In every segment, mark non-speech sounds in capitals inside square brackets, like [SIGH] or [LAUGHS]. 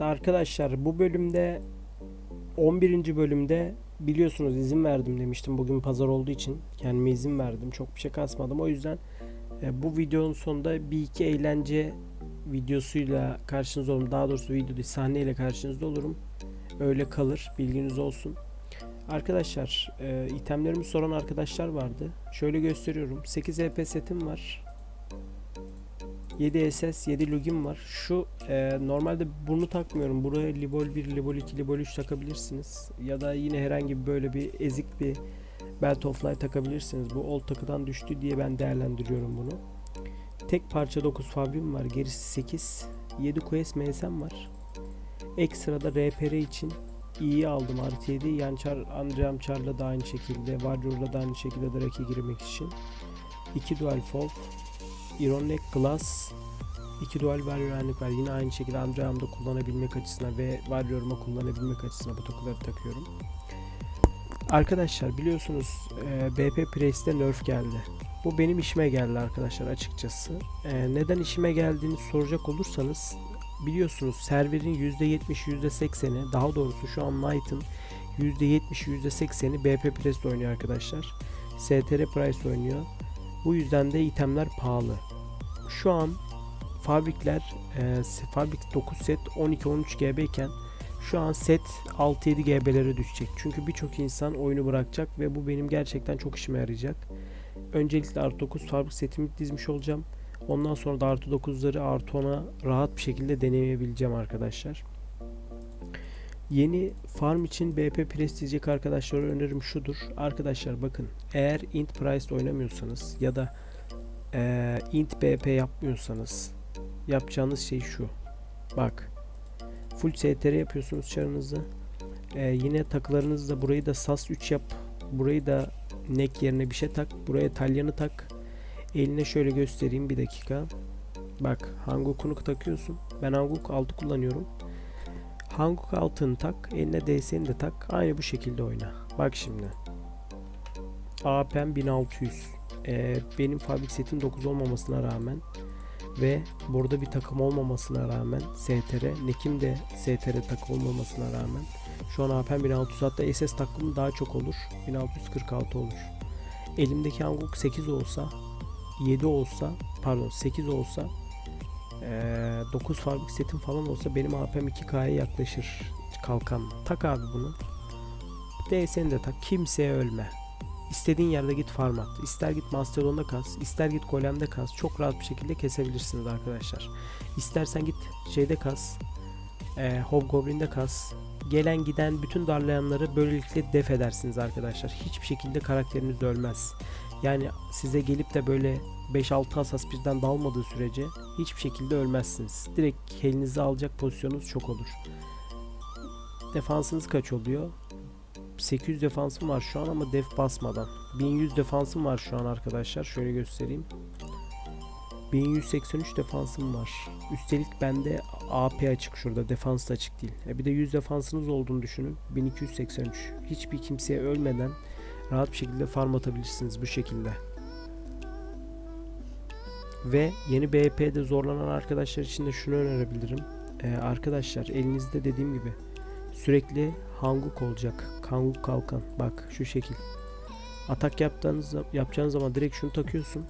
Evet arkadaşlar bu bölümde 11. bölümde biliyorsunuz izin verdim demiştim bugün pazar olduğu için. Kendime izin verdim çok bir şey kasmadım. O yüzden e, bu videonun sonunda bir iki eğlence videosuyla karşınızda olurum. Daha doğrusu video değil sahneyle karşınızda olurum. Öyle kalır bilginiz olsun. Arkadaşlar e, itemlerimi soran arkadaşlar vardı. Şöyle gösteriyorum. 8 EP setim var 7 SS, 7 login var. Şu e, normalde bunu takmıyorum. Buraya Libol 1, Libol 2, Libol 3 takabilirsiniz. Ya da yine herhangi böyle bir ezik bir Belt of Light takabilirsiniz. Bu old takıdan düştü diye ben değerlendiriyorum bunu. Tek parça 9 fabrim var. Gerisi 8. 7 quest MS'm var. Ekstrada RPR için iyi aldım artı 7. Yançar, Andream Char'la da aynı şekilde. Warrior'la da aynı şekilde Drake'e girmek için. 2 dual fob. Ironek Glass 2 dual örnek var. Yine aynı şekilde Andream'da kullanabilmek açısından ve Warrior'ıma kullanabilmek açısından bu tokuları takıyorum. Arkadaşlar biliyorsunuz e, BP Press'te nerf geldi. Bu benim işime geldi arkadaşlar açıkçası. E, neden işime geldiğini soracak olursanız biliyorsunuz serverin %70 %80'i daha doğrusu şu an Knight'ın %70 %80'i BP Press oynuyor arkadaşlar. STR Price oynuyor. Bu yüzden de itemler pahalı. Şu an fabrikler e, fabrik 9 set 12-13 GB iken şu an set 6-7 GB'lere düşecek. Çünkü birçok insan oyunu bırakacak ve bu benim gerçekten çok işime yarayacak. Öncelikle artı 9 fabrik setimi dizmiş olacağım. Ondan sonra da artı 9'ları artı 10'a rahat bir şekilde deneyebileceğim arkadaşlar. Yeni farm için BP Press diyecek arkadaşlara önerim şudur. Arkadaşlar bakın eğer int price oynamıyorsanız ya da eee, int BP yapmıyorsanız yapacağınız şey şu. Bak full STR yapıyorsunuz çarınızı. Eee, yine takılarınızda burayı da SAS 3 yap. Burayı da neck yerine bir şey tak. Buraya talyanı tak. Eline şöyle göstereyim bir dakika. Bak Hanguk'unu takıyorsun. Ben Hanguk 6 kullanıyorum. Hanguk altını tak, eline DS'ni de tak. Aynı bu şekilde oyna. Bak şimdi. APM 1600. Ee, benim fabrik setim 9 olmamasına rağmen ve burada bir takım olmamasına rağmen STR, Nekim de STR takım olmamasına rağmen şu an APM 1600 hatta SS takımı daha çok olur. 1646 olur. Elimdeki Hanguk 8 olsa 7 olsa pardon 8 olsa ee, 9 fabrik setim falan olsa benim AP'm 2K'ya yaklaşır kalkan. Tak abi bunu. DS'ni de tak. Kimseye ölme. İstediğin yerde git farm at. İster git Mastodon'da kas, ister git Golem'de kas. Çok rahat bir şekilde kesebilirsiniz arkadaşlar. İstersen git şeyde kas, e, Hobgoblin'de kas. Gelen giden bütün darlayanları böylelikle def edersiniz arkadaşlar. Hiçbir şekilde karakteriniz ölmez. Yani size gelip de böyle 5-6 hasas birden dalmadığı sürece hiçbir şekilde ölmezsiniz. Direkt elinize alacak pozisyonunuz çok olur. Defansınız kaç oluyor? 800 defansım var şu an ama def basmadan. 1100 defansım var şu an arkadaşlar. Şöyle göstereyim. 1183 defansım var. Üstelik bende AP açık şurada. Defans da açık değil. E bir de 100 defansınız olduğunu düşünün. 1283. Hiçbir kimseye ölmeden rahat bir şekilde farm atabilirsiniz bu şekilde. Ve yeni BP'de zorlanan arkadaşlar için de şunu önerebilirim. Ee, arkadaşlar elinizde dediğim gibi sürekli hanguk olacak. Hanguk kalkan. Bak şu şekil. Atak yaptığınız yapacağınız zaman direkt şunu takıyorsun.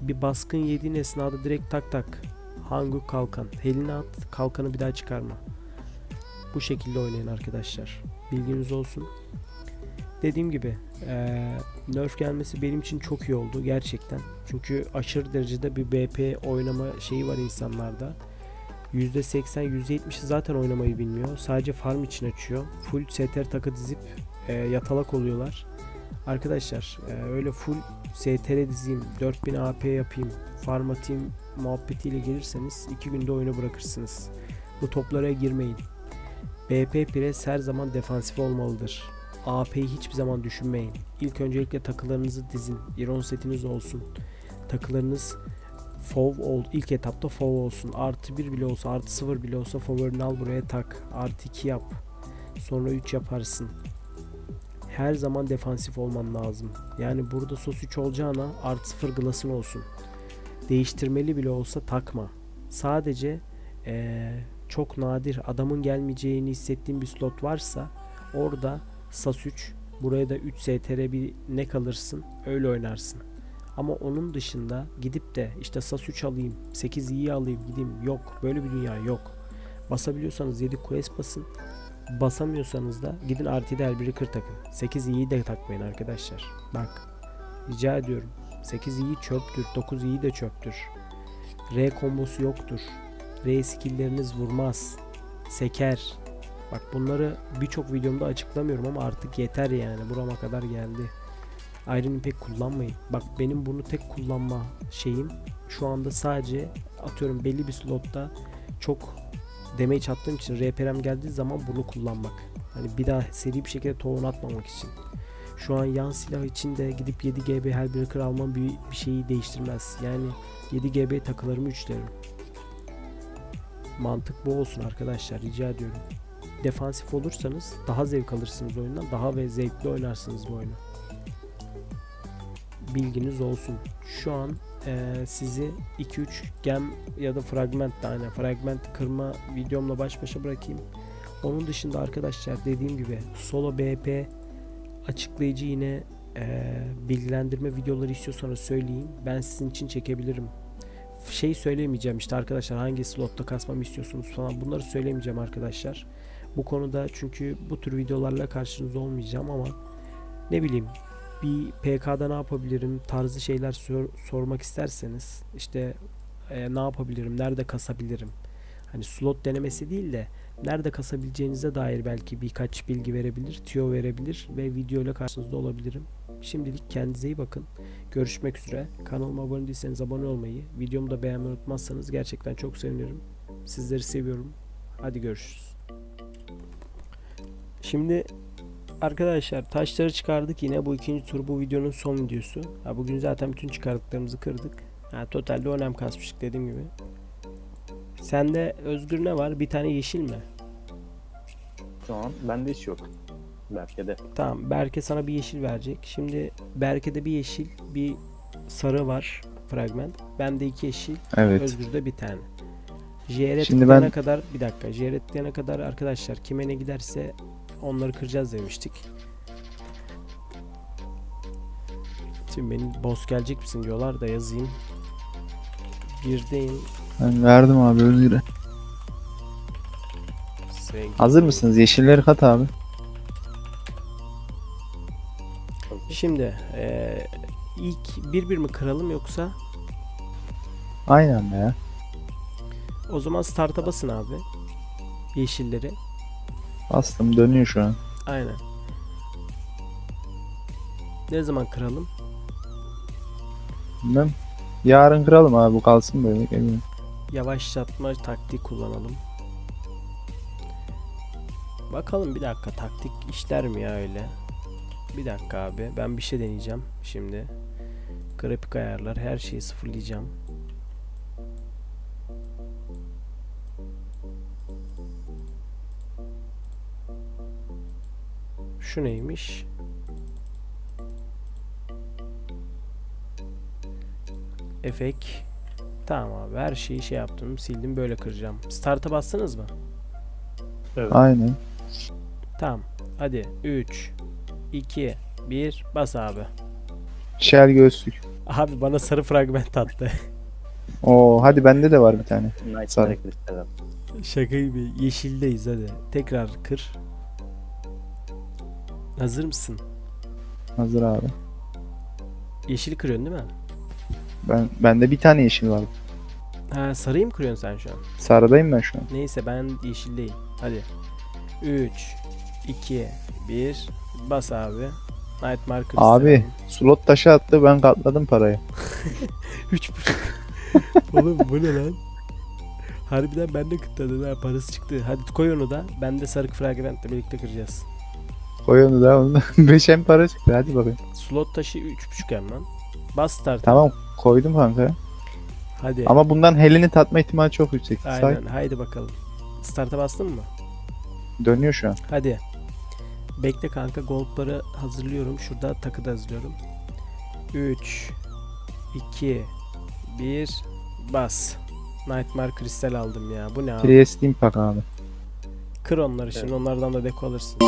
Bir baskın yediğin esnada direkt tak tak. Hanguk kalkan. Eline at. Kalkanı bir daha çıkarma. Bu şekilde oynayın arkadaşlar. Bilginiz olsun. Dediğim gibi eee, nerf gelmesi benim için çok iyi oldu gerçekten. Çünkü aşırı derecede bir BP oynama şeyi var insanlarda. %80 %70'i zaten oynamayı bilmiyor. Sadece farm için açıyor. Full STR takı dizip eee, yatalak oluyorlar. Arkadaşlar eee, öyle full STR dizeyim, 4000 AP yapayım, farm atayım muhabbetiyle gelirseniz 2 günde oyunu bırakırsınız. Bu toplara girmeyin. BP Press her zaman defansif olmalıdır. AP'yi hiçbir zaman düşünmeyin. İlk öncelikle takılarınızı dizin. Iron setiniz olsun. Takılarınız FOV ol. ilk etapta FOV olsun. Artı 1 bile olsa, artı 0 bile olsa FOV'ını al buraya tak. Artı 2 yap. Sonra 3 yaparsın. Her zaman defansif olman lazım. Yani burada sos 3 olacağına artı 0 glass'ın olsun. Değiştirmeli bile olsa takma. Sadece eee, çok nadir adamın gelmeyeceğini hissettiğin bir slot varsa orada SAS 3 buraya da 3 STR bir ne kalırsın öyle oynarsın. Ama onun dışında gidip de işte SAS 3 alayım 8 iyi alayım gideyim yok böyle bir dünya yok. Basabiliyorsanız 7 quest basın. Basamıyorsanız da gidin RT'de her biri kır takın. 8 iyi de takmayın arkadaşlar. Bak rica ediyorum. 8 iyi çöptür. 9 iyi de çöptür. R kombosu yoktur. R skillleriniz vurmaz. Seker. Bak bunları birçok videomda açıklamıyorum ama artık yeter yani. Burama kadar geldi. Iron'ı pek kullanmayın. Bak benim bunu tek kullanma şeyim şu anda sadece atıyorum belli bir slotta çok damage attığım için RPR'm geldiği zaman bunu kullanmak. Hani bir daha seri bir şekilde tohum atmamak için. Şu an yan silah için de gidip 7 GB Hellbreaker almam bir, bir şeyi değiştirmez. Yani 7 GB takılarımı üçlerim. Mantık bu olsun arkadaşlar rica ediyorum. Defansif olursanız daha zevk alırsınız oyundan. Daha ve zevkli oynarsınız bu oyunu. Bilginiz olsun. Şu an eee, sizi 2-3 gem ya da fragment aynen fragment kırma videomla baş başa bırakayım. Onun dışında arkadaşlar dediğim gibi solo BP açıklayıcı yine eee, bilgilendirme videoları istiyorsanız söyleyin. Ben sizin için çekebilirim. Şey söylemeyeceğim işte arkadaşlar hangi slotta kasmamı istiyorsunuz falan bunları söylemeyeceğim arkadaşlar. Bu konuda çünkü bu tür videolarla karşınızda olmayacağım ama ne bileyim bir PK'da ne yapabilirim tarzı şeyler sor- sormak isterseniz işte e, ne yapabilirim, nerede kasabilirim? Hani slot denemesi değil de nerede kasabileceğinize dair belki birkaç bilgi verebilir, tüyo verebilir ve video ile karşınızda olabilirim. Şimdilik kendinize iyi bakın. Görüşmek üzere. Kanalıma abone değilseniz abone olmayı, videomu da beğenmeyi unutmazsanız gerçekten çok sevinirim. Sizleri seviyorum. Hadi görüşürüz. Şimdi arkadaşlar taşları çıkardık yine bu ikinci tur bu videonun son videosu. Ha, bugün zaten bütün çıkardıklarımızı kırdık. Ha, totalde önem kasmıştık dediğim gibi. Sende Özgür ne var? Bir tane yeşil mi? Şu an bende hiç yok. Belki de. Tamam Berke sana bir yeşil verecek. Şimdi Berke'de bir yeşil bir sarı var fragment. Bende iki yeşil. Evet. Özgür'de bir tane. JR Şimdi ben- kadar bir dakika. JR tıklayana kadar arkadaşlar kime ne giderse onları kıracağız demiştik. Şimdi benim boss gelecek misin diyorlar da yazayım. Birdeyim. Ben verdim abi Özgür'e. Hazır mısınız? Yeşilleri kat abi. Şimdi eee, ilk bir bir mi kıralım yoksa Aynen be ya. o zaman start'a basın abi. Yeşilleri. Bastım dönüyor şu an. Aynen. Ne zaman kıralım? Bilmem. Yarın kıralım abi bu kalsın böyle. Geliyorum. Yavaşlatma taktiği kullanalım. Bakalım bir dakika taktik işler mi ya öyle? Bir dakika abi ben bir şey deneyeceğim şimdi. Grafik ayarlar her şeyi sıfırlayacağım. Şu neymiş? Efek. Tamam abi her şeyi şey yaptım sildim böyle kıracağım. Start'a bastınız mı? Evet. Aynen. Tamam. Hadi 3 2 1 bas abi. Şer göğüslük. Abi bana sarı fragment attı. [LAUGHS] Oo hadi bende de var bir tane. Sarı. Şaka gibi yeşildeyiz hadi. Tekrar kır. Hazır mısın? Hazır abi. Yeşili kırıyorsun değil mi? Ben bende bir tane yeşil var. Ha sarıyı mı kırıyorsun sen şu an? Sarıdayım ben şu an. Neyse ben yeşildeyim. Hadi. 3 2 1 bas abi. Nightmare Crystal. Abi slot taşı attı ben katladım parayı. [LAUGHS] 3 [LAUGHS] Oğlum bu ne lan? Harbiden ben de kıtladım ha parası çıktı. Hadi koy onu da. Ben de sarı fragmentle birlikte kıracağız. Koy onu [LAUGHS] da onu da. Beşen para çıktı hadi bakayım. Slot taşı 3.5 hem lan. Bas start. Tamam koydum kanka. Hadi. Ama bundan helini tatma ihtimali çok yüksek. Say. Aynen. Haydi bakalım. Start'a bastın mı? Dönüyor şu an. Hadi. Bekle kanka goldları hazırlıyorum. Şurada takı da hazırlıyorum. 3 2 1 bas. Nightmare kristal aldım ya. Bu ne abi? Priest Impact abi. Kır onları şimdi Evet. onlardan da deko alırsın.